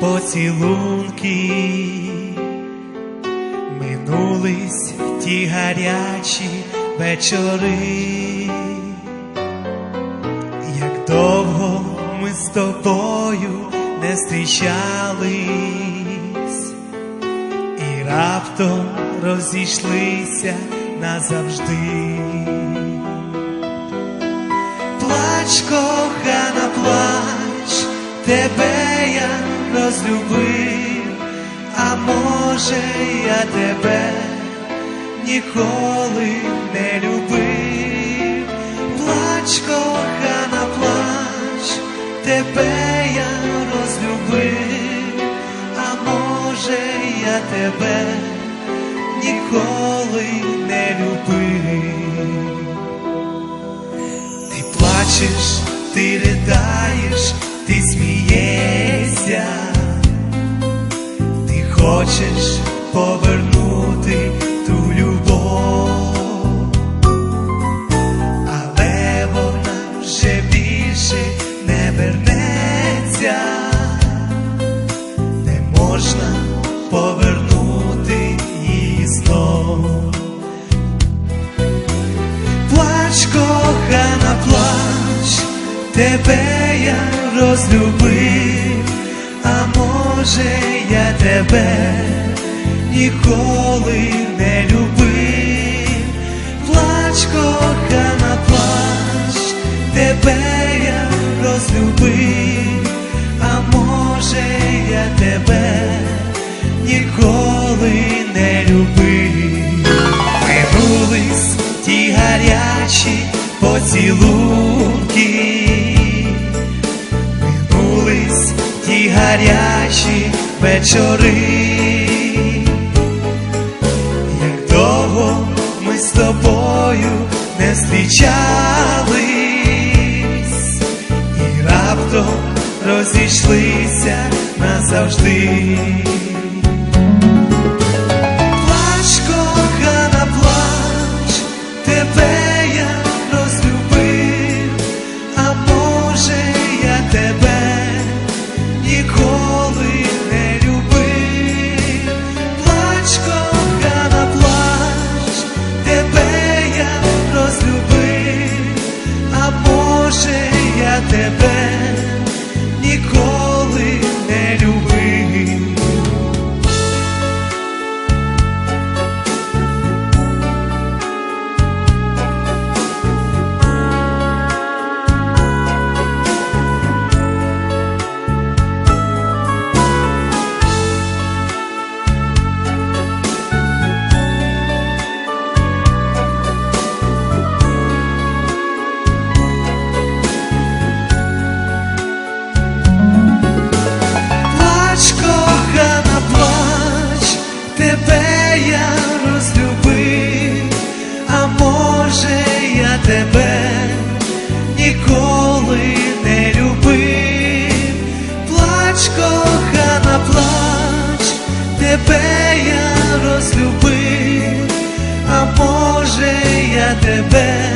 поцілунки, минулись ті гарячі вечори, як довго ми з тобою не зустрічались, і раптом розійшлися назавжди. Плач, кохана, плач, тебе я розлюбив, а може я тебе ніколи не любив. Плач, кохана, плач, тебе я розлюбив, а може я тебе ніколи не любив. Ти плачеш, ти ридаєш, ти смієшся, хочеш повернути ту любов, але вона вже більше не вернеться, не можна повернути її знов. Плач, кохана, плач, тебе я розлюбив, а може я тебе ніколи не любив. Плач, кохана, плач, тебе я розлюбив, а може я тебе ніколи не любив. Минулись ті гарячі поцілунки, минулись ті гарячі вечори, як довго ми з тобою не зустрічались, і раптом розійшлися назавжди. Тебе